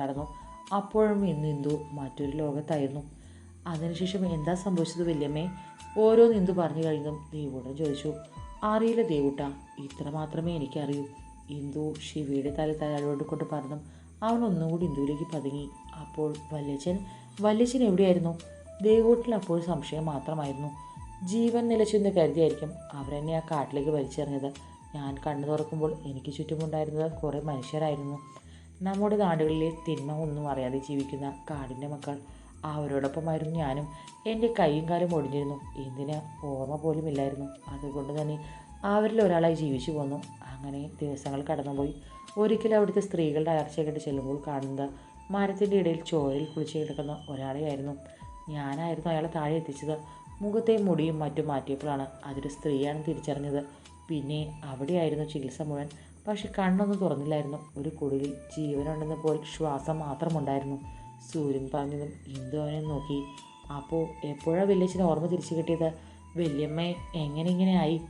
നടന്നു. അപ്പോഴും ഇന്ന് ഇന്ദു മറ്റൊരു ലോകത്തായിരുന്നു. അതിനുശേഷം എന്താ സംഭവിച്ചത് വല്യമ്മേ? ഓരോന്ന് ഇന്ദു പറഞ്ഞു കഴിഞ്ഞതും ദേവൂട്ടൻ ചോദിച്ചു. അറിയില്ല ദേവൂട്ട ഇത്ര മാത്രമേ എനിക്കറിയൂ. ഇന്ദു ശിവയുടെ തല തലയോട് കൊണ്ട് പറഞ്ഞു. അവൻ ഒന്നുകൂടി ഇന്ദുവിലേക്ക് പതുങ്ങി. അപ്പോൾ വല്യച്ഛൻ വല്യച്ഛൻ എവിടെയായിരുന്നു? ദേവൂട്ടിൽ അപ്പോൾ സംശയം മാത്രമായിരുന്നു. ജീവൻ നിലച്ചെന്ന് കരുതിയായിരിക്കും അവരെന്നെ ആ കാട്ടിലേക്ക് വലിച്ചെറിഞ്ഞത്. ഞാൻ കണ്ണു തുറക്കുമ്പോൾ എനിക്ക് ചുറ്റുമുണ്ടായിരുന്നത് കുറേ മനുഷ്യരായിരുന്നു. നമ്മുടെ നാടുകളിലെ തിന്മ ഒന്നും അറിയാതെ ജീവിക്കുന്ന കാടിന്റെ മക്കൾ. അവരോടൊപ്പമായിരുന്നു ഞാനും. എന്റെ കൈയും കാലും ഒടിഞ്ഞിരുന്നു. എന്തിന്? ഓർമ്മ പോലും ഇല്ലായിരുന്നു. അതുകൊണ്ട് തന്നെ അവരിൽ ഒരാളായി ജീവിച്ചു പോന്നു. അങ്ങനെ ദിവസങ്ങൾ കടന്നുപോയി. ഒരിക്കലും അവിടുത്തെ സ്ത്രീകളുടെ അയർച്ച കേട്ട് ചെല്ലുമ്പോൾ കാണുന്നത് മരത്തിന്റെ ഇടയിൽ ചോരയിൽ കുളിച്ച് കിടക്കുന്ന ഒരാളെയായിരുന്നു. ഞാനായിരുന്നു അയാളെ താഴെ എത്തിച്ചത്. മുഖത്തെ മുടിയും മറ്റും മാറ്റിയപ്പോഴാണ് അതൊരു സ്ത്രീയാണ് തിരിച്ചറിഞ്ഞത്. പിന്നെ അവിടെയായിരുന്നു ചികിത്സ മുഴുവൻ. പക്ഷെ കണ്ണൊന്നും തുറന്നില്ലായിരുന്നു. ഒരു കുടിലിൽ ജീവനുണ്ടെന്ന പോൽ ശ്വാസം മാത്രമുണ്ടായിരുന്നു. സൂര്യൻ പറഞ്ഞതും ഇന്ദു അവനെ നോക്കി. അപ്പോൾ എപ്പോഴാ വല്യച്ഛന് ഓർമ്മ തിരിച്ചു കിട്ടിയത്? വല്യമ്മ എങ്ങനെ ഇങ്ങനെ ആയി?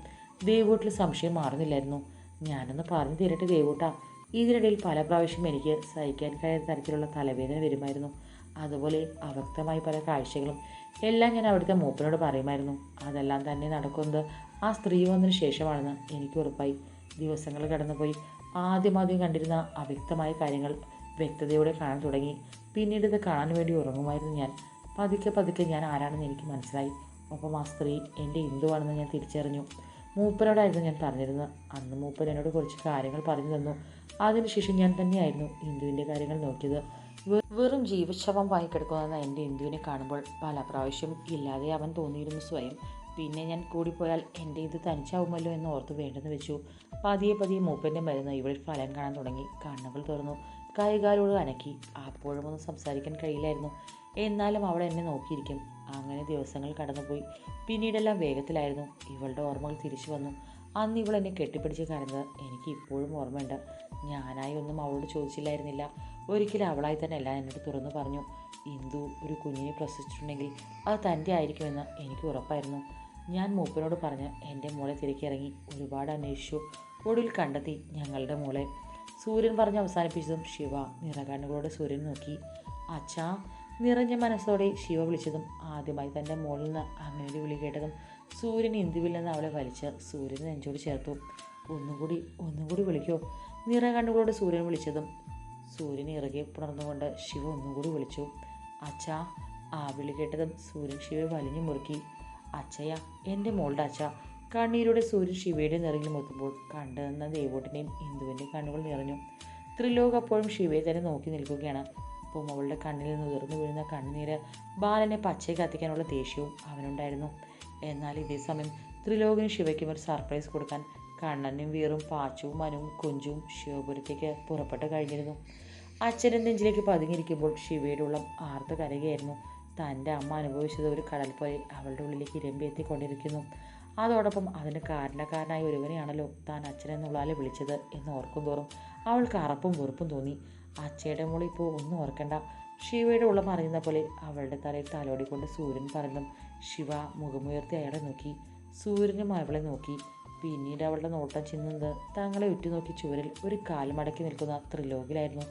ദേവൂട്ടിൽ സംശയം മാറുന്നില്ലായിരുന്നു. ഞാനൊന്ന് പറഞ്ഞു തീരട്ടെ ദേവൂട്ട. ഇതിനിടയിൽ പല പ്രാവശ്യം എനിക്ക് സഹിക്കാൻ കഴിയാത്ത തരത്തിലുള്ള തലവേദന വരുമായിരുന്നു. അതുപോലെ അവ്യക്തമായ പല കാഴ്ചകളും എല്ലാം ഞാൻ അവിടുത്തെ മൂപ്പനോട് പറയുമായിരുന്നു. അതെല്ലാം തന്നെ നടക്കുന്നത് ആ സ്ത്രീ വന്നതിന് ശേഷമാണെന്ന് എനിക്ക് ഉറപ്പായി. ദിവസങ്ങൾ കടന്നുപോയി. ആദ്യമാദ്യം കണ്ടിരുന്ന അവ്യക്തമായ കാര്യങ്ങൾ വ്യക്തതയോടെ കാണാൻ തുടങ്ങി. പിന്നീട് ഇത് കാണാൻ വേണ്ടി ഉറങ്ങുമായിരുന്നു ഞാൻ. പതുക്കെ പതുക്കെ ഞാൻ ആരാണെന്ന് എനിക്ക് മനസ്സിലായി. ഒപ്പം ആ സ്ത്രീ എന്റെ ഹിന്ദുവാണെന്ന് ഞാൻ തിരിച്ചറിഞ്ഞു. മൂപ്പനോടായിരുന്നു ഞാൻ പറഞ്ഞിരുന്നത്. അന്ന് മൂപ്പൻ എന്നോട് കുറച്ച് കാര്യങ്ങൾ പറഞ്ഞു തന്നു. അതിനുശേഷം ഞാൻ തന്നെയായിരുന്നു ഹിന്ദുവിന്റെ കാര്യങ്ങൾ നോക്കിയത്. വെറും വെറും ജീവശവമായി കിടക്കുന്ന എന്റെ ഹിന്ദുവിനെ കാണുമ്പോൾ പല പ്രാവശ്യം ഇല്ലാതെ അവൻ തോന്നിയിരുന്നു സ്വയം. പിന്നെ ഞാൻ കൂടിപ്പോയാൽ എന്റെ ഇത് തനിച്ചാവുമല്ലോ എന്ന് ഓർത്ത് വേണ്ടെന്ന് വെച്ചു. പതിയെ പതിയെ മൂപ്പന്റെ മരുന്ന് ഇവൾ ഫലം കാണാൻ തുടങ്ങി. കണ്ണുകൾ തുറന്നു. കൈകാലോട് അനക്കി. അപ്പോഴും ഒന്നും സംസാരിക്കാൻ കഴിയില്ലായിരുന്നു. എന്നാലും അവൾ എന്നെ നോക്കിയിരിക്കും. അങ്ങനെ ദിവസങ്ങൾ കടന്നുപോയി. പിന്നീടെല്ലാം വേഗത്തിലായിരുന്നു. ഇവളുടെ ഓർമ്മകൾ തിരിച്ചു വന്നു. അന്ന് ഇവൾ എന്നെ കെട്ടിപ്പിടിച്ച് കരഞ്ഞത് എനിക്ക് ഇപ്പോഴും ഓർമ്മയുണ്ട്. ഞാനായി ഒന്നും അവളോട് ചോദിച്ചില്ലായിരുന്നില്ല. ഒരിക്കലും അവളായി തന്നെ എല്ലാം എന്നോട് തുറന്നു പറഞ്ഞു. ഇന്ദു ഒരു കുഞ്ഞിനെ പ്രസവിച്ചിട്ടുണ്ടെങ്കിൽ അത് തന്റെ ആയിരിക്കുമെന്ന് എനിക്ക് ഉറപ്പായിരുന്നു. ഞാൻ മൂപ്പനോട് പറഞ്ഞ് എന്റെ മോളെ തിരക്കിറങ്ങി ഒരുപാട് അന്വേഷിച്ചു. ഒടുവിൽ കണ്ടെത്തി ഞങ്ങളുടെ മോളെ. സൂര്യൻ പറഞ്ഞ് അവസാനിപ്പിച്ചതും ശിവ നിറകണ്ണുകളോടെ സൂര്യൻ നോക്കി. അച്ഛാ നിറഞ്ഞ മനസ്സോടെ ശിവ വിളിച്ചതും ആദ്യമായി തന്റെ മോളിൽ നിന്ന് അങ്ങനെ ഒരു വിളി കേട്ടതും സൂര്യൻ ഇന്ദുവിൽ നിന്ന് അവളെ വലിച്ച് സൂര്യൻ നെഞ്ചോട് ചേർത്തു. ഒന്നുകൂടി ഒന്നുകൂടി വിളിക്കോ നിറകണ്ണുകളോട് സൂര്യൻ വിളിച്ചതും സൂര്യൻ ഇറകെ പുണർന്നുകൊണ്ട് ശിവ ഒന്നുകൂടി വിളിച്ചു. അച്ഛാ ആ വിളി കേട്ടതും സൂര്യൻ ശിവയെ വലിഞ്ഞു മുറുക്കി. അച്ഛയ എന്റെ മോളുടെ അച്ഛ കണ്ണീരുടെ സൂര്യൻ ശിവയുടെ നിറയിൽ മുത്തുമ്പോൾ കണ്ടെന്ന ദേവോട്ടിന്റെയും ഇന്ദുവിന്റെ കണ്ണുകൾ നിറഞ്ഞു. ത്രിലോക് അപ്പോഴും ശിവയെ തന്നെ നോക്കി നിൽക്കുകയാണ്. അപ്പോൾ അവളുടെ കണ്ണിൽ നിന്ന് ഉയർന്നു വീഴുന്ന കണ്ണുനീര് ബാലനെ പച്ചയെ കത്തിക്കാനുള്ള ദേഷ്യവും അവനുണ്ടായിരുന്നു. എന്നാൽ ഇതേ സമയം ത്രിലോകിന് ശിവയ്ക്കും ഒരു സർപ്രൈസ് കൊടുക്കാൻ കണ്ണനും വീറും പാച്ചുവും മനുവും കുഞ്ചും ശിവപുരത്തേക്ക് പുറപ്പെട്ട് കഴിഞ്ഞിരുന്നു. അച്ഛന്റെ നെഞ്ചിലേക്ക് പതുങ്ങിയിരിക്കുമ്പോൾ ശിവയുടെ ഉള്ളം ആർത്ത് കരകയായിരുന്നു തന്റെ അമ്മ അനുഭവിച്ചത് ഒരു കടൽ പോലെ അവളുടെ ഉള്ളിലേക്ക് ഇരമ്പി എത്തിക്കൊണ്ടിരിക്കുന്നു. അതോടൊപ്പം അതിന് കാരണക്കാരനായ ഒരുവനെയാണല്ലോ താൻ അച്ഛനെന്നുള്ളാലെ വിളിച്ചത് എന്ന് ഓർക്കും തോറും അവൾക്ക് അറപ്പും വെറുപ്പും തോന്നി. അച്ഛയുടെ മോളി ഇപ്പോൾ ഒന്നും ഓർക്കണ്ട. ശിവയുടെ ഉള്ളം അറിയുന്ന പോലെ അവളുടെ തലയിൽ തലോടിക്കൊണ്ട് സൂര്യൻ പറഞ്ഞു ശിവ മുഖമുയർത്തി അയാളെ നോക്കി. സൂര്യനും അവളെ നോക്കി. പിന്നീട് അവളുടെ നോട്ടം ചിന്നുന്നത് തങ്ങളെ ഉറ്റുനോക്കി ചുവരിൽ ഒരു കാൽ മടക്കി നിൽക്കുന്ന ത്രിലോകിലായിരുന്നു.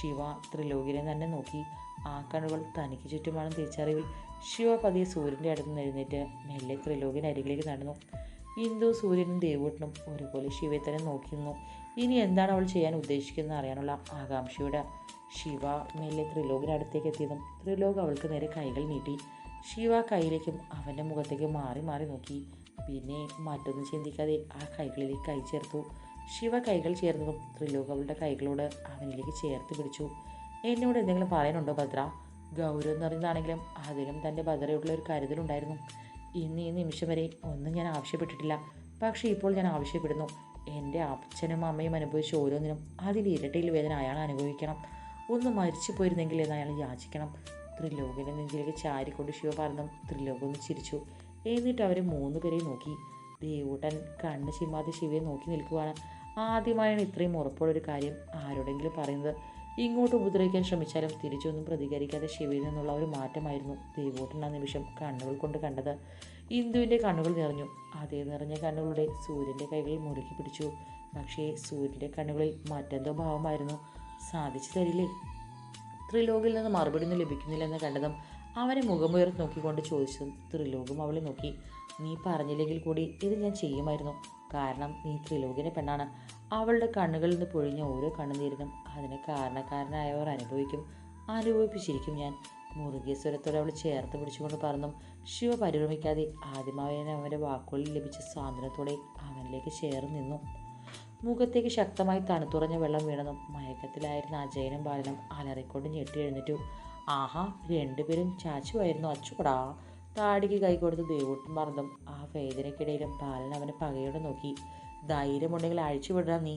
ശിവ ത്രിലോകിനെ തന്നെ നോക്കി. ആ കണ്ണുകൾ തനിക്ക് ചുറ്റുമാണെന്ന് തിരിച്ചറിവിൽ. ശിവ പതിയെ സൂര്യന്റെ അടുത്ത് എഴുന്നേറ്റ് മെല്ലെ ത്രിലോകിന് അരികിലേക്ക് നടന്നു. ഇന്ദു സൂര്യനും ദേവൂട്ടനും ഒരുപോലെ ശിവയെ തന്നെ നോക്കി നിന്നു. ഇനി എന്താണ് അവൾ ചെയ്യാൻ ഉദ്ദേശിക്കുന്നത് അറിയാനുള്ള ആകാംക്ഷയുടെ ശിവ മെല്ലെ ത്രിലോകിന് അടുത്തേക്ക് എത്തിയതും ത്രിലോക് അവൾക്ക് നേരെ കൈകൾ നീട്ടി. ശിവ കൈയിലേക്കും അവന്റെ മുഖത്തേക്കും മാറി മാറി നോക്കി. പിന്നെ മറ്റൊന്നും ചിന്തിക്കാതെ ആ കൈകളിലേക്ക് കൈ ചേർത്തു. ശിവ കൈകൾ ചേർന്നതും ത്രിലോക് അവളുടെ കൈകളോട് അവനിലേക്ക് ചേർത്ത് പിടിച്ചു. എന്നോട് എന്തെങ്കിലും പറയാനുണ്ടോ ഭദ്ര? ഗൗരവം നിറഞ്ഞതാണെങ്കിലും അതിലും തന്റെ ഭദ്രയോടുള്ള ഒരു കരുതലുണ്ടായിരുന്നു. ഇന്ന് ഈ നിമിഷം വരെ ഒന്നും ഞാൻ ആവശ്യപ്പെട്ടിട്ടില്ല. പക്ഷേ ഇപ്പോൾ ഞാൻ ആവശ്യപ്പെടുന്നു. എന്റെ അച്ഛനും അമ്മയും അനുഭവിച്ച ഓരോന്നിനും അതിൽ ഇരട്ടയിൽ വേദന അയാൾ അനുഭവിക്കണം. ഒന്ന് മരിച്ചു പോയിരുന്നെങ്കിൽ എന്ന് അയാൾ യാചിക്കണം. ത്രിലോകിനെ നെഞ്ചിലേക്ക് ചാരിക്കൊണ്ട് ശിവ പറഞ്ഞു ത്രിലോകം ഒന്ന് ചിരിച്ചു. എന്നിട്ട് അവരെ മൂന്ന് പേരെയും നോക്കി. ദേവൂട്ടൻ കണ്ണ് ചിമ്മാതെ ശിവയെ നോക്കി നിൽക്കുവാണ്. ആദ്യമായാണ് ഇത്രയും ഉറപ്പുള്ളൊരു കാര്യം ആരോടെങ്കിലും പറയുന്നത്. ഇങ്ങോട്ട് ഉപദ്രവിക്കാൻ ശ്രമിച്ചാലും തിരിച്ചൊന്നും പ്രതികരിക്കാതെ ശിവയിൽ നിന്നുള്ള ഒരു മാറ്റമായിരുന്നു ദേവോട്ടൻ ആ നിമിഷം കണ്ണുകൾ കൊണ്ട് കണ്ടത്. ഇന്ദുവിന്റെ കണ്ണുകൾ നിറഞ്ഞു. അതേ നിറഞ്ഞ കണ്ണുകളുടെ സൂര്യന്റെ കൈകൾ മുറുക്കി പിടിച്ചു. പക്ഷേ സൂര്യന്റെ കണ്ണുകളിൽ മറ്റെന്തോ ഭാവമായിരുന്നു. സാധിച്ചു തരില്ലേ? ത്രിലോകിൽ നിന്ന് മറുപടി ഒന്നും ലഭിക്കുന്നില്ലെന്ന് കണ്ടതും അവനെ മുഖമുയർത്തി നോക്കിക്കൊണ്ട് ചോദിച്ചു ത്രിലോകം അവളെ നോക്കി. നീ പറഞ്ഞില്ലെങ്കിൽ കൂടി ഇത് ഞാൻ ചെയ്യുമായിരുന്നു. കാരണം നീ ത്രിലോകിന്റെ പെണ്ണാണ്. അവളുടെ കണ്ണുകളിൽ നിന്ന് പൊഴിഞ്ഞ ഓരോ കണ്ണുനീരിനും അതിന് കാരണക്കാരനായവർ അനുഭവിക്കും അനുഭവിപ്പിച്ചിരിക്കും ഞാൻ. മുറുകിയ സ്വരത്തോടെ അവൾ ചേർത്ത് പിടിച്ചുകൊണ്ട് പറഞ്ഞു ശിവ പരിഭ്രമിക്കാതെ ആദ്യമായി അവന്റെ വാക്കുകളിൽ ലഭിച്ച സാന്ത്വനത്തോടെ അവനിലേക്ക് ചേർന്ന് നിന്നു. മുഖത്തേക്ക് ശക്തമായി തണുത്തുറഞ്ഞ വെള്ളം വീണതും മയക്കത്തിലായിരുന്ന അജയനും ബാലനും അലറിക്കൊണ്ട് ഞെട്ടി എഴുന്നേറ്റു. ആഹാ രണ്ടുപേരും ചാച്ചുവായിരുന്നു. അച്ചുകൂടാ താടിക്ക് കൈ കൊടുത്ത് ദേവൂട്ടും മറന്നും. ആ വേദനയ്ക്കിടയിലും ബാലൻ അവനെ പകയോടെ നോക്കി. ധൈര്യമുണ്ടെങ്കിൽ അഴിച്ചുവിടാം നീ.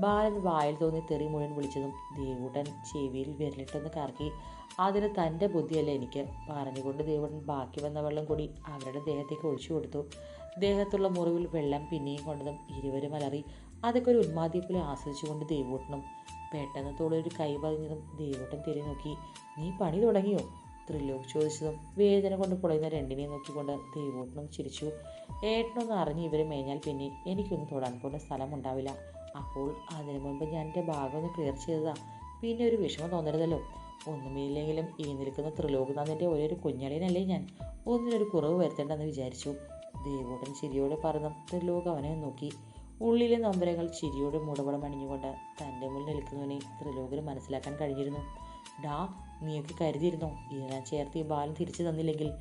ബാലൻ വായിൽ തോന്നി തെറി മുഴുവൻ വിളിച്ചതും ദേവൂട്ടൻ ചെവിയിൽ വിരലിട്ടൊന്ന് കറക്കി. അതിന് തന്റെ ബുദ്ധിയല്ല എനിക്ക്? പറഞ്ഞുകൊണ്ട് ദേവൂട്ടൻ ബാക്കി വന്ന വെള്ളം കൂടി അവരുടെ ദേഹത്തേക്ക് ഒഴിച്ചു കൊടുത്തു. ദേഹത്തുള്ള മുറിവിൽ വെള്ളം പിന്നെയും കൊണ്ടതും ഇരുവരും അലറി. അതൊക്കെ ഒരു ഉന്മാദിയെ പോലെ ആസ്വദിച്ചുകൊണ്ട് ദേവൂട്ടനും പെട്ടെന്ന് തോളൊരു കൈ പതിഞ്ഞതും ദേവട്ടം തിരി നോക്കി നീ പണി തുടങ്ങിയോ? ത്രിലോക് ചോദിച്ചതും വേദന കൊണ്ട് പൊളയുന്ന രണ്ടിനെയും നോക്കിക്കൊണ്ട് ദേവോട്ടനും ചിരിച്ചു. ഏട്ടനൊന്ന് അറിഞ്ഞ് ഇവരെ മേഞ്ഞാൽ പിന്നെ എനിക്കൊന്നും തൊടാൻ കൊണ്ട് സ്ഥലമുണ്ടാവില്ല അപ്പോൾ അതിനു മുൻപ് ഞാൻ എന്റെ ഭാഗം ഒന്ന് ക്ലിയർ ചെയ്തതാ. പിന്നെ ഒരു വിഷമം തോന്നരുതല്ലോ. ഒന്നുമില്ലെങ്കിലും ഈ നിൽക്കുന്ന ത്രിലോകനാഥിന്റെ ഒരേ ഒരു ഞാൻ. ഒന്നിനൊരു കുറവ് വരുത്തേണ്ടെന്ന് വിചാരിച്ചു. ദേവോട്ടൻ ചിരിയോടെ പറഞ്ഞു. ത്രിലോക് അവനെ നോക്കി. ഉള്ളിലെ നൊമ്പരങ്ങൾ ചിരിയോടെ മുടപടം അണിഞ്ഞുകൊണ്ട് തന്റെ മുന്നിൽ നിൽക്കുന്നവനെ ത്രിലോകന് മനസ്സിലാക്കാൻ കഴിഞ്ഞിരുന്നു. ഡാ നീയൊക്കെ കരുതിയിരുന്നോ? ഇതിനാ ചേർത്ത് ഈ ബാലൻ തിരിച്ചു തന്നില്ലെങ്കിൽ?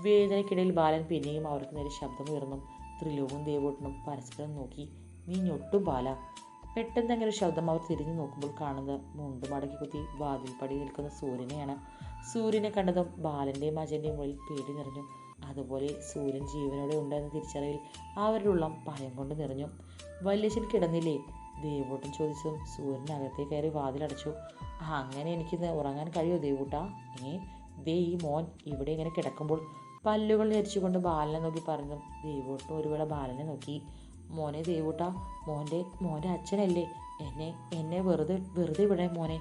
വേദനയ്ക്കിടയിൽ ബാലൻ പിന്നെയും അവർക്ക് നേരെ ശബ്ദമുയർന്നു. ത്രിലോകും ദേവോട്ടനും പരസ്പരം നോക്കി നീ ഞൊട്ടും ബാല. പെട്ടെന്ന് അങ്ങനെ ശബ്ദം അവർ തിരിഞ്ഞു നോക്കുമ്പോൾ കാണുന്നത് മുണ്ട് മടക്കി കുത്തി വാതിൽപ്പടി നിൽക്കുന്ന സൂര്യനെയാണ്. സൂര്യനെ കണ്ടതും ബാലന്റെയും അജന്റെയും മുകളിൽ പേടി നിറഞ്ഞു. അതുപോലെ സൂര്യൻ ജീവനോടെ ഉണ്ടെന്ന തിരിച്ചറിവിൽ അവരുടെ ഭയം കൊണ്ട് നിറഞ്ഞു. വല്യച്ഛൻ കിടന്നില്ലേ? ദേവൂട്ടൻ ചോദിച്ചതും സൂര്യൻ അകത്തേ കയറി വാതിലടച്ചു. അങ്ങനെ എനിക്കിന്ന് ഉറങ്ങാൻ കഴിയുമോ ദേവൂട്ട? ഏ ദേ ഈ മോൻ ഇവിടെ ഇങ്ങനെ കിടക്കുമ്പോൾ പല്ലുകൾ ധരിച്ചുകൊണ്ട് ബാലനെ നോക്കി പറഞ്ഞു ഒരു വേള ബാലനെ നോക്കി. മോനെ ദേവൂട്ട മോന്റെ മോന്റെ അച്ഛനല്ലേ? എന്നെ എന്നെ വെറുതെ വെറുതെ വിടേ മോനെ.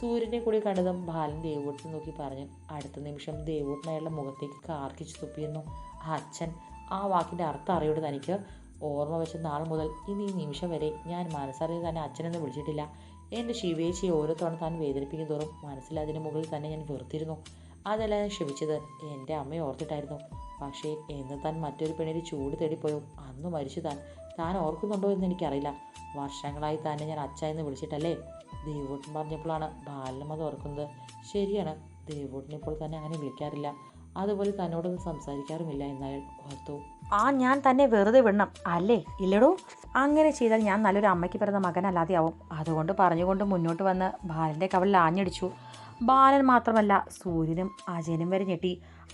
സൂര്യനെ കൂടി കണ്ടതും ബാലൻ ദേവൂട്ടിനെ നോക്കി പറഞ്ഞു അടുത്ത നിമിഷം ദേവൂട്ടൻ അയാളുടെ മുഖത്തേക്ക് കാർക്കിച്ച് തുപ്പിയെന്നു. അച്ഛൻ ആ വാക്കിന്റെ അർത്ഥം അറിയോട് തനിക്ക് ഓർമ്മ വെച്ച നാൾ മുതൽ ഇനി ഈ നിമിഷം വരെ ഞാൻ മനസ്സറിഞ്ഞ് തന്നെ അച്ഛനെന്ന് വിളിച്ചിട്ടില്ല. എന്റെ ശിവേച്ചി ഓരോ തവണ താൻ വേദനിപ്പിക്കും തോറും മനസ്സിൽ അതിന് മുകളിൽ തന്നെ ഞാൻ വെറുത്തിരുന്നു. അതല്ല ഞാൻ ക്ഷമിച്ചത് എന്റെ അമ്മയെ ഓർത്തിട്ടായിരുന്നു. പക്ഷേ എന്ന് താൻ മറ്റൊരു പെണ്ണിന് ചൂട് തേടിപ്പോയോ? അന്ന് മരിച്ചു താൻ. താൻ ഓർക്കുന്നുണ്ടോ എന്ന് എനിക്കറിയില്ല. വർഷങ്ങളായി തന്നെ ഞാൻ അച്ഛ എന്ന് വിളിച്ചിട്ടല്ലേ? ദേവൂട്ടൻ പറഞ്ഞപ്പോഴാണ് ബാലനും അത് ഓർക്കുന്നത്. ശരിയാണ് ദേവൂട്ടനെ ഇപ്പോൾ തന്നെ അങ്ങനെ വിളിക്കാറില്ല. അതുപോലെ തന്നോടൊന്നും സംസാരിക്കാറുമില്ല എന്നയാൾ ഓർത്തു. ആ ഞാൻ തന്നെ വെറുതെ വിടണം. അല്ലേ? ഇല്ലടോ. അങ്ങനെ ചെയ്താൽ ഞാൻ നല്ലൊരു അമ്മയ്ക്ക് പിറന്ന മകനല്ലാതെയാവും. അതുകൊണ്ട് പറഞ്ഞുകൊണ്ട് മുന്നോട്ട് വന്ന് ബാലന്റെ കവളിൽ ആഞ്ഞടിച്ചു. ബാലൻ മാത്രമല്ല സൂര്യനും അജയനും വരെ ഞെട്ടി.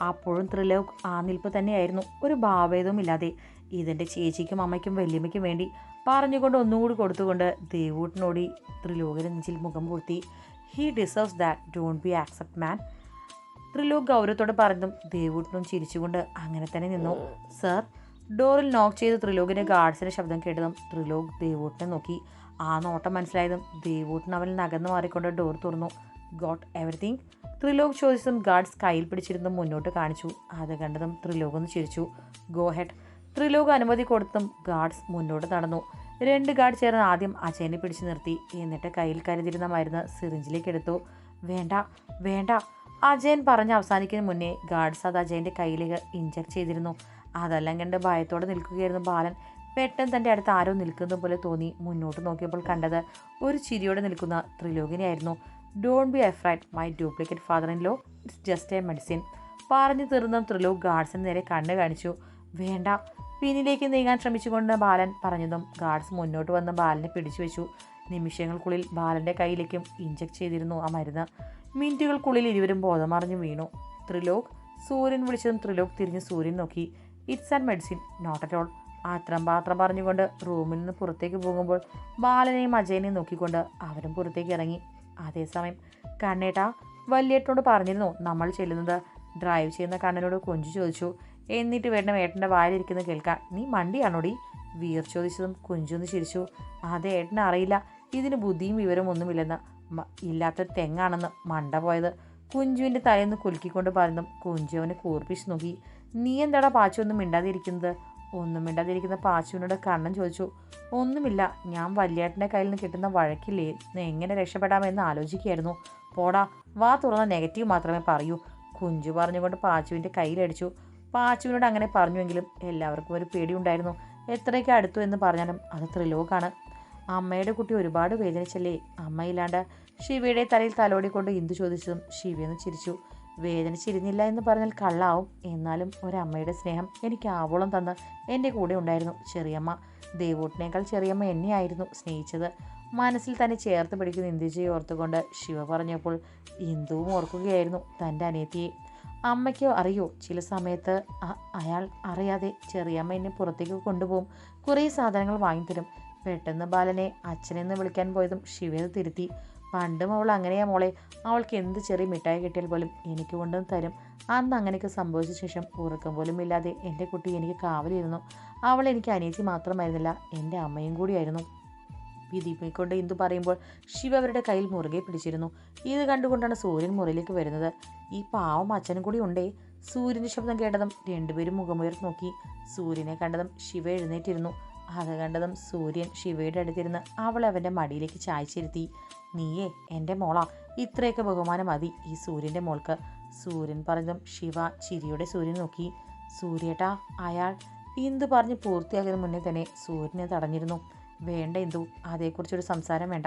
അപ്പോഴും ത്രിലോക് ആ നിൽപ്പ് തന്നെയായിരുന്നു. ഒരു ഭാവേദവും ഇല്ലാതെ ഇതിന്റെ ചേച്ചിക്കും അമ്മയ്ക്കും വല്യമ്മയ്ക്കും വേണ്ടി പറഞ്ഞുകൊണ്ട് ഒന്നുകൂടി കൊടുത്തുകൊണ്ട് ദേവൂട്ടിനോടി ത്രിലോകൻ നെഞ്ചിൽ മുഖം പൂഴ്ത്തി he deserves that don't be accept man Trilok ഗൗരവത്തോടെ പറഞ്ഞതും ദേവൂട്ടിനും ചിരിച്ചുകൊണ്ട് അങ്ങനെ തന്നെ നിന്നു. സർ ഡോറിൽ നോക്ക് ചെയ്ത് ത്രിലോകിന്റെ ഗാർഡ്സിന്റെ ശബ്ദം കേട്ടതും ത്രിലോക് ദേവൂട്ടിനെ നോക്കി. ആ നോട്ടം മനസ്സിലായതും ദേവൂട്ടിന് അവൻ നകന്നു മാറിക്കൊണ്ട് ഡോർ തുറന്നു. ഗോട്ട് എവറിത്തിങ് ത്രിലോക് ചോദിച്ചതും ഗാർഡ്സ് കയ്യിൽ പിടിച്ചിരുന്നതും മുന്നോട്ട് കാണിച്ചു. അത് കണ്ടതും ത്രിലോക് ഒന്ന് ചിരിച്ചു. ഗോ ഹെഡ് ത്രിലോക് അനുമതി കൊടുത്തും ഗാർഡ്സ് മുന്നോട്ട് നടന്നു. രണ്ട് ഗാർഡ് ചേർന്ന് ആദ്യം അജയനെ പിടിച്ചു നിർത്തി. എന്നിട്ട് കയ്യിൽ കരുതിരുന്ന മരുന്ന് സിറിഞ്ചിലേക്ക് എടുത്തു. വേണ്ട വേണ്ട അജയൻ പറഞ്ഞ് അവസാനിക്കുന്നതിന് മുന്നേ ഗാർഡ്സ് അത് അജയന്റെ കയ്യിലേക്ക് ഇഞ്ചക്ട് ചെയ്തിരുന്നു. അതെല്ലാം കണ്ട് ഭയത്തോടെ നിൽക്കുകയായിരുന്നു ബാലൻ. പെട്ടെന്ന് തന്റെ അടുത്ത് ആരോ നിൽക്കുന്ന പോലെ തോന്നി മുന്നോട്ട് നോക്കിയപ്പോൾ കണ്ടത് ഒരു ചിരിയോടെ നിൽക്കുന്ന ത്രിലോകിനെയായിരുന്നു. Don't be afraid my duplicate father in law it's just a medicine പറഞ്ഞു തീർന്ന ത്രിലോക് ഗാർഡ്സിന് നേരെ കണ്ണ് കാണിച്ചു. വേണ്ട. പിന്നിലേക്ക് നീങ്ങാൻ ശ്രമിച്ചുകൊണ്ട് ബാലൻ പറഞ്ഞതും ഗാർഡ്സ് മുന്നോട്ട് വന്ന് ബാലനെ പിടിച്ചു വെച്ചു. നിമിഷങ്ങൾക്കുള്ളിൽ ബാലന്റെ കയ്യിലേക്കും ഇഞ്ചക്ട് ചെയ്തിരുന്നു ആ മരുന്ന്. മിനിറ്റുകൾക്കുള്ളിൽ ഇരുവരും ബോധമറിഞ്ഞു വീണു. ത്രിലോക് സൂര്യൻ വിളിച്ചതും ത്രിലോക് തിരിഞ്ഞ് സൂര്യൻ നോക്കി. It's and medicine not at all ആത്രം പാത്രം പറഞ്ഞുകൊണ്ട് റൂമിൽ നിന്ന് പുറത്തേക്ക് പോകുമ്പോൾ ബാലനെയും അജയനെയും നോക്കിക്കൊണ്ട് അവരും പുറത്തേക്ക് ഇറങ്ങി. അതേസമയം കണ്ണേട്ട വല്യേട്ടനോട് പറഞ്ഞിരുന്നു നമ്മൾ ചെല്ലുന്നത്. ഡ്രൈവ് ചെയ്യുന്ന കണ്ണനോട് കൊഞ്ചു ചോദിച്ചു. എന്നിട്ട് വേണം ഏട്ടന്റെ വായിലിരിക്കുന്ന കേൾക്കാൻ നീ മണ്ടിയാണോടി? വീർ ചോദിച്ചതും കുഞ്ചൊന്ന് ചിരിച്ചു. അതെ ഏട്ടനെ അറിയില്ല. ഇതിന് ബുദ്ധിയും മ- ഇല്ലാത്ത തെങ്ങാണെന്ന് മണ്ട പോയത്. കുഞ്ചുവിന്റെ തലേന്ന് കുലുക്കിക്കൊണ്ട് പറഞ്ഞതും കുഞ്ചു അവനെ കൂർപ്പിച്ച് നോക്കി. നീ എന്താടാ പാച്ചു ഒന്നും മിണ്ടാതിരിക്കുന്നത്? ഒന്നും മിണ്ടാതിരിക്കുന്ന പാച്ചുവിനോട് കണ്ണൻ ചോദിച്ചു. ഒന്നുമില്ല. ഞാൻ വല്യേട്ടന്റെ കയ്യിൽ നിന്ന് കിട്ടുന്ന വഴക്കില്ലേ? എങ്ങനെ രക്ഷപ്പെടാമെന്ന് ആലോചിക്കുകയായിരുന്നു. പോടാ വാ തുറന്ന നെഗറ്റീവ് മാത്രമേ പറയൂ. കുഞ്ചു പറഞ്ഞുകൊണ്ട് പാച്ചുവിന്റെ കയ്യിലടിച്ചു. പാച്ചുവിനോട് അങ്ങനെ പറഞ്ഞുവെങ്കിലും എല്ലാവർക്കും ഒരു പേടിയുണ്ടായിരുന്നു. എത്രയൊക്കെ അടുത്തു എന്ന് പറഞ്ഞാലും അത് ത്രിലോകാണ്. അമ്മയുടെ കുട്ടി ഒരുപാട് വേദനിച്ചല്ലേ? അമ്മയില്ലാണ്ട് ശിവയുടെ തലയിൽ തലോടിക്കൊണ്ട് ഇന്ദു ചോദിച്ചതും ശിവയെന്ന് ചിരിച്ചു. വേദനിച്ചിരുന്നില്ല എന്ന് പറഞ്ഞാൽ കള്ളാവും. എന്നാലും ഒരമ്മയുടെ സ്നേഹം എനിക്ക് ആവോളം തന്ന് എന്റെ കൂടെ ഉണ്ടായിരുന്നു ചെറിയമ്മ. ദേവൂട്ടിനേക്കാൾ ചെറിയമ്മ എന്നെയായിരുന്നു സ്നേഹിച്ചത്. മനസ്സിൽ തന്നെ ചേർത്ത് പിടിക്കുന്ന ഇന്ദുജയെ ഓർത്തുകൊണ്ട് ശിവ പറഞ്ഞപ്പോൾ ഇന്ദുവും ഓർക്കുകയായിരുന്നു തന്റെ അനിയത്തിയെ. അമ്മയ്ക്കോ അറിയോ? ചില സമയത്ത് അയാൾ അറിയാതെ ചെറിയമ്മ എന്നെ പുറത്തേക്ക് കൊണ്ടുപോകും. കുറേ സാധനങ്ങൾ വാങ്ങിത്തരും. പെട്ടെന്ന് ബാലനെ അച്ഛനെന്ന് വിളിക്കാൻ പോയതും ശിവയത് തിരുത്തി. പണ്ടും അവൾ അങ്ങനെയാ മോളെ. അവൾക്ക് എന്ത് ചെറിയ മിഠായി കിട്ടിയാൽ പോലും എനിക്ക് കൊണ്ടും തരും. അന്ന് അങ്ങനെയൊക്കെ സംഭവിച്ച ശേഷം ഉറക്കം പോലും ഇല്ലാതെ എന്റെ കുട്ടി എനിക്ക് കാവലിരുന്നു. അവൾ എനിക്ക് അനിയത്തി മാത്രമായിരുന്നില്ല എന്റെ അമ്മയും കൂടിയായിരുന്നു. വിധിപ്പിക്കൊണ്ട് ഇന്ദു പറയുമ്പോൾ ശിവ അവരുടെ കയ്യിൽ മുറുകെ പിടിച്ചിരുന്നു. ഇത് കണ്ടുകൊണ്ടാണ് സൂര്യൻ മുറിയിലേക്ക് വരുന്നത്. ഈ പാവം അച്ഛനും കൂടി ഉണ്ടേ. സൂര്യന്റെ ശബ്ദം കേട്ടതും രണ്ടുപേരും മുഖമുയർത്തി നോക്കി. സൂര്യനെ കണ്ടതും ശിവ എഴുന്നേറ്റിരുന്നു. അത് കണ്ടതും സൂര്യൻ ശിവയുടെ അടുത്തിരുന്ന് അവളെ അവന്റെ മടിയിലേക്ക് ചായച്ചിരുത്തി. നീയേ എന്റെ മോളാ ഇത്രയൊക്കെ ബഹുമാനം മതി ഈ സൂര്യന്റെ മോൾക്ക്. സൂര്യൻ പറഞ്ഞതും ശിവ ചിരിയുടെ സൂര്യൻ നോക്കി. സൂര്യേട്ടാ അയാൾ ഇന്ദു പറഞ്ഞ് പൂർത്തിയാകുന്നതിന് മുന്നേ തന്നെ സൂര്യനെ തടഞ്ഞിരുന്നു. വേണ്ട എന്തു അതേക്കുറിച്ചൊരു സംസാരം വേണ്ട.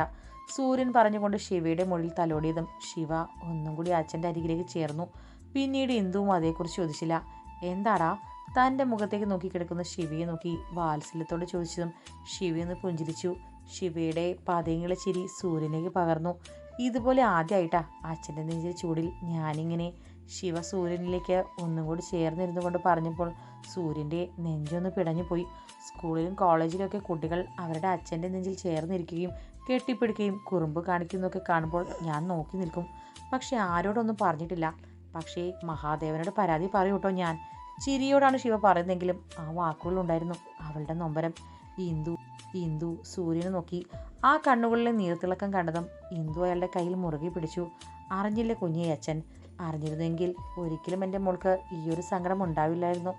സൂര്യൻ പറഞ്ഞുകൊണ്ട് ശിവയുടെ മുകളിൽ തലോടിയതും ശിവ ഒന്നും കൂടി അച്ഛന്റെ അരികിലേക്ക് ചേർന്നു. പിന്നീട് ഇന്ദുവും അതേക്കുറിച്ച് ചോദിച്ചില്ല. എന്താടാ? തന്റെ മുഖത്തേക്ക് നോക്കിക്കിടക്കുന്ന ശിവയെ നോക്കി വാത്സല്യത്തോടെ ചോദിച്ചതും ശിവയൊന്ന് പുഞ്ചിരിച്ചു. ശിവയുടെ പതയങ്ങളെ ചിരി സൂര്യനേക്ക് പകർന്നു. ഇതുപോലെ ആദ്യമായിട്ടാ അച്ഛന്റെ നെഞ്ചിൽ ചൂടിൽ ഞാനിങ്ങനെ ശിവ സൂര്യനിലേക്ക് ഒന്നും കൂടി ചേർന്നിരുന്നു കൊണ്ട് പറഞ്ഞപ്പോൾ സൂര്യന്റെ നെഞ്ചൊന്ന് പിടഞ്ഞു പോയി സ്കൂളിലും കോളേജിലുമൊക്കെ കുട്ടികൾ അവരുടെ അച്ഛന്റെ നെഞ്ചിൽ ചേർന്നിരിക്കുകയും കെട്ടിപ്പിടിക്കുകയും കുറുമ്പ് കാണിക്കുന്നതൊക്കെ കാണുമ്പോൾ ഞാൻ നോക്കി നിൽക്കും. പക്ഷേ ആരോടൊന്നും പറഞ്ഞിട്ടില്ല. പക്ഷേ മഹാദേവനോട് പരാതി പറയൂ കേട്ടോ ഞാൻ. ചിരിയോടാണ് ശിവ പറയുന്നതെങ്കിലും ആ വാക്കുകളുണ്ടായിരുന്നു അവളുടെ നൊമ്പരം. ഇന്ദു ഇന്ദു സൂര്യനെ നോക്കി. ആ കണ്ണുകളിലെ നീർത്തിളക്കം കണ്ടതും ഇന്ദു അയാളുടെ കയ്യിൽ മുറുകെ പിടിച്ചു. അറിഞ്ഞില്ല കുഞ്ഞേ അച്ഛൻ അറിഞ്ഞിരുന്നെങ്കിൽ ഒരിക്കലും എന്റെ മോൾക്ക് ഈ ഒരു സങ്കടം ഉണ്ടാവില്ലായിരുന്നു.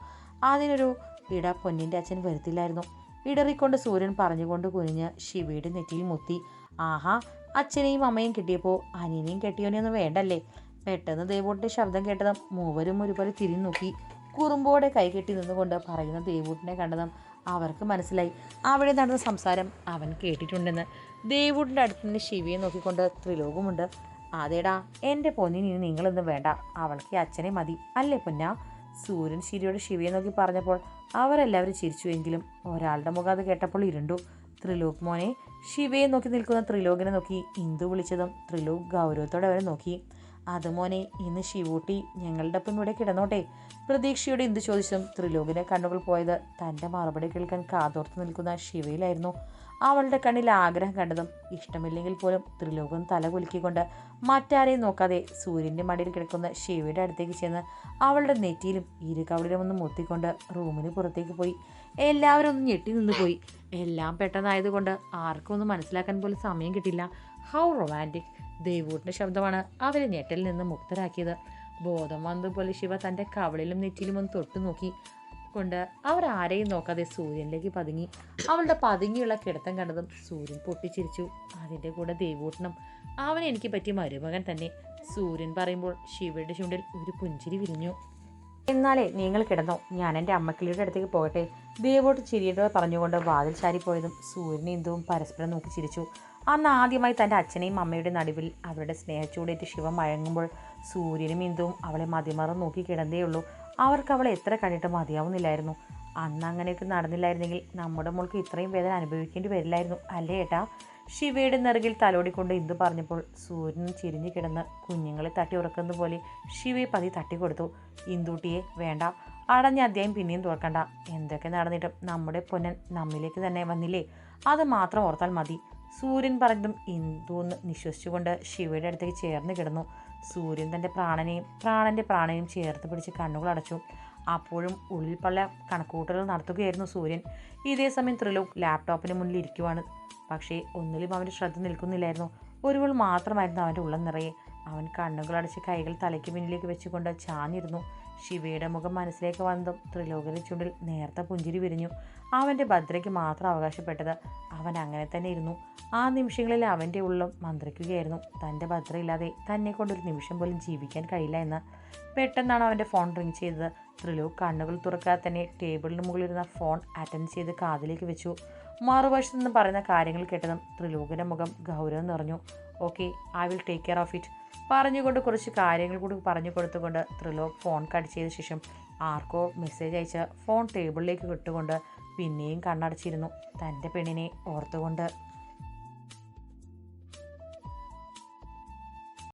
അതിനൊരു ഇട പൊന്നിന്റെ അച്ഛൻ വരുത്തില്ലായിരുന്നു. ഇടറിക്കൊണ്ട് സൂര്യൻ പറഞ്ഞുകൊണ്ട് കുനിഞ്ഞ് ശിവയുടെ നെറ്റിയിൽ മുത്തി. ആഹാ അച്ഛനെയും അമ്മയും കിട്ടിയപ്പോൾ അനിയനെയും കെട്ടിയോനെയൊന്നും വേണ്ടല്ലേ? പെട്ടെന്ന് ദേവൂട്ടിന്റെ ശബ്ദം കേട്ടതും മൂവരും ഒരുപോലെ തിരിഞ്ഞു നോക്കി. കുറുമ്പോടെ കൈകെട്ടി നിന്നുകൊണ്ട് പറയുന്ന ദേവൂട്ടിനെ കണ്ടതും അവർക്ക് മനസ്സിലായി. അവിടെ നടന്ന സംസാരം അവൻ കേട്ടിട്ടുണ്ടെന്ന്. ദേവൂട്ടിന്റെ അടുത്ത് നിന്ന് ശിവയെ നോക്കിക്കൊണ്ട് ത്രിലോകമുണ്ട്. അതേടാ എന്റെ പൊന്നിനി നിങ്ങളൊന്നും വേണ്ട. അവൾക്ക് അച്ഛനെ മതി. അല്ലേ പൊന്ന? സൂര്യൻ ശിരിയോട് ശിവയെ നോക്കി പറഞ്ഞപ്പോൾ അവരെല്ലാവരും ചിരിച്ചുവെങ്കിലും ഒരാളുടെ മുഖം അത് കേട്ടപ്പോൾ ഇരുണ്ടു. ത്രിലോക് മോനെ ശിവയെ നോക്കി നിൽക്കുന്ന ത്രിലോകിനെ നോക്കി ഇന്ദു വിളിച്ചതും ത്രിലോക് ഗൗരവത്തോടെ അവരെ നോക്കി. അത് മോനെ ഇന്ന് ശിവൂട്ടി ഞങ്ങളുടെ ഒപ്പം ഇവിടെ കിടന്നോട്ടെ. പ്രതീക്ഷയോടെ എന്ത് ചോദിച്ചും ത്രിലോകിന്റെ കണ്ണുകൾ പോയത് തന്റെ മറുപടി കേൾക്കാൻ കാതോർത്ത് നിൽക്കുന്ന ശിവയിലായിരുന്നു. അവളുടെ കണ്ണിൽ ആഗ്രഹം കണ്ടതും ഇഷ്ടമില്ലെങ്കിൽ പോലും ത്രിലോകം തല കുലുക്കിക്കൊണ്ട് മറ്റാരെയും നോക്കാതെ സൂര്യന്റെ മടിയിൽ കിടക്കുന്ന ശിവയുടെ അടുത്തേക്ക് ചെന്ന് അവളുടെ നെറ്റിയിലും ഇരുകവളിലും ഒന്ന് മുത്തിക്കൊണ്ട് റൂമിന് പുറത്തേക്ക് പോയി. എല്ലാവരും ഒന്ന് ഞെട്ടി നിന്ന് പോയി. എല്ലാം പെട്ടെന്നായതുകൊണ്ട് ആർക്കും ഒന്നും മനസ്സിലാക്കാൻ പോലും സമയം കിട്ടില്ല. ഹൗ റൊമാന്റിക് ദേവൂട്ടിന്റെ ശബ്ദമാണ് അവരെ ഞെട്ടലിൽ നിന്ന് മുക്തരാക്കിയത്. ബോധം വന്നതുപോലെ ശിവ തന്റെ കവളിലും നെറ്റിലും ഒന്ന് തൊട്ടു നോക്കി. കൊണ്ട് അവർ ആരെയും നോക്കാതെ സൂര്യനിലേക്ക് പതുങ്ങി. അവളുടെ പതുങ്ങിയുള്ള കിടത്തം കണ്ടതും സൂര്യൻ പൊട്ടിച്ചിരിച്ചു. അതിന്റെ കൂടെ ദേവൂട്ടനും അവൻ എനിക്ക് പറ്റിയ മരുമകൻ തന്നെ സൂര്യൻ പറയുമ്പോൾ ശിവയുടെ ചുണ്ടിൽ ഒരു പുഞ്ചിരി വിരിഞ്ഞു. എന്നാലേ നിങ്ങൾ കിടന്നോ. ഞാൻ എന്റെ അമ്മക്കിളിയുടെ അടുത്തേക്ക് പോകട്ടെ. ദേവോട്ട് ചിരിയുടെ പറഞ്ഞുകൊണ്ട് വാതിൽ ചാരിപ്പോയതും സൂര്യനും ഇന്ദുവും പരസ്പരം നോക്കി ചിരിച്ചു. അന്ന് ആദ്യമായി തന്റെ അച്ഛനെയും അമ്മയുടെ നടുവിൽ അവരുടെ സ്നേഹച്ചൂടേറ്റ് ശിവം മഴങ്ങുമ്പോൾ സൂര്യനും ഇന്ദുവും അവളെ മതിമറന്ന് നോക്കി കിടന്നേയുള്ളൂ അവർക്ക് അവളെ എത്ര കണ്ടിട്ട് മതിയാവുന്നില്ലായിരുന്നു. അന്ന് അങ്ങനെയൊക്കെ നടന്നില്ലായിരുന്നെങ്കിൽ നമ്മുടെ മോൾക്ക് ഇത്രയും വേദന അനുഭവിക്കേണ്ടി വരില്ലായിരുന്നു അല്ലേ ഏട്ടാ? ശിവയുടെ നെറുകിൽ തലോടിക്കൊണ്ട് ഇന്ദു പറഞ്ഞപ്പോൾ സൂര്യൻ ചിരിഞ്ഞു കിടന്ന് കുഞ്ഞുങ്ങളെ തട്ടി ഉറക്കുന്ന പോലെ ശിവയെ പതി തട്ടിക്കൊടുത്തു. ഇന്ദൂട്ടിയെ വേണ്ട അടഞ്ഞ അധ്യായം പിന്നെയും തുറക്കണ്ട. എന്തൊക്കെ നടന്നിട്ടും നമ്മുടെ പൊന്നൻ നമ്മിലേക്ക് തന്നെ വന്നില്ലേ? അത് മാത്രം ഓർത്താൽ മതി. സൂര്യൻ പറഞ്ഞതും ഇന്ദു എന്ന് നിശ്വസിച്ചുകൊണ്ട് ശിവയുടെ അടുത്തേക്ക് ചേർന്ന് കിടന്നു. സൂര്യൻ തന്റെ പ്രാണനെയും പ്രാണന്റെ പ്രാണനെയും ചേർത്ത് പിടിച്ച് കണ്ണുകൾ അടച്ചു. അപ്പോഴും ഉള്ളിൽ പല കണക്കുകൂട്ടലുകൾ നടത്തുകയായിരുന്നു സൂര്യൻ. ഇതേ സമയം ത്രിലോക് ലാപ്ടോപ്പിന് മുന്നിൽ ഇരിക്കുവാണ്. പക്ഷേ ഒന്നിലും അവന്റെ ശ്രദ്ധ നിൽക്കുന്നില്ലായിരുന്നു. ഒരുവൾ മാത്രമായിരുന്നു അവന്റെ ഉള്ളം നിറയെ. അവൻ കണ്ണുകൾ അടച്ച് കൈകൾ തലയ്ക്ക് പിന്നിലേക്ക് വെച്ചുകൊണ്ട് ചാഞ്ഞിരുന്നു. ശിവയുടെ മുഖം മനസ്സിലേക്ക് വന്നതും ത്രിലോകന്റെ ചുണ്ടിൽ നേർത്ത പുഞ്ചിരി വിരിഞ്ഞു. അവന്റെ ഭദ്രയ്ക്ക് മാത്രം അവകാശപ്പെട്ടത് അവൻ അങ്ങനെ തന്നെ ഇരുന്നു. ആ നിമിഷങ്ങളിൽ അവന്റെ ഉള്ളം മന്ത്രിക്കുകയായിരുന്നു. തന്റെ ഭദ്രയില്ലാതെ തന്നെ കൊണ്ടൊരു നിമിഷം പോലും ജീവിക്കാൻ കഴിയില്ല എന്ന്. പെട്ടെന്നാണ് അവന്റെ ഫോൺ റിങ് ചെയ്തത്. ത്രിലോക് കണ്ണുകൾ തുറക്കാതെ തന്നെ ടേബിളിന് മുകളിലിരുന്ന ഫോൺ അറ്റൻഡ് ചെയ്ത് കാതിലേക്ക് വെച്ചു. മറുവശത്തു നിന്ന് പറയുന്ന കാര്യങ്ങൾ കേട്ടതും ത്രിലോകിന്റെ മുഖം ഗൗരവം നിറഞ്ഞു. Okay I will take care of it പറഞ്ഞുകൊണ്ട് കുറച്ച് കാര്യങ്ങൾ കൂടി പറഞ്ഞു കൊടുത്തുകൊണ്ട് ത്രിലോക് ഫോൺ കട്ട് ചെയ്ത ശേഷം ആർക്കോ മെസ്സേജ് അയച്ച് ഫോൺ ടേബിളിലേക്ക് വിട്ടുകൊണ്ട് പിന്നെയും കണ്ണടച്ചിരുന്നു. തന്റെ പെണ്ണിനെ ഓർത്തുകൊണ്ട്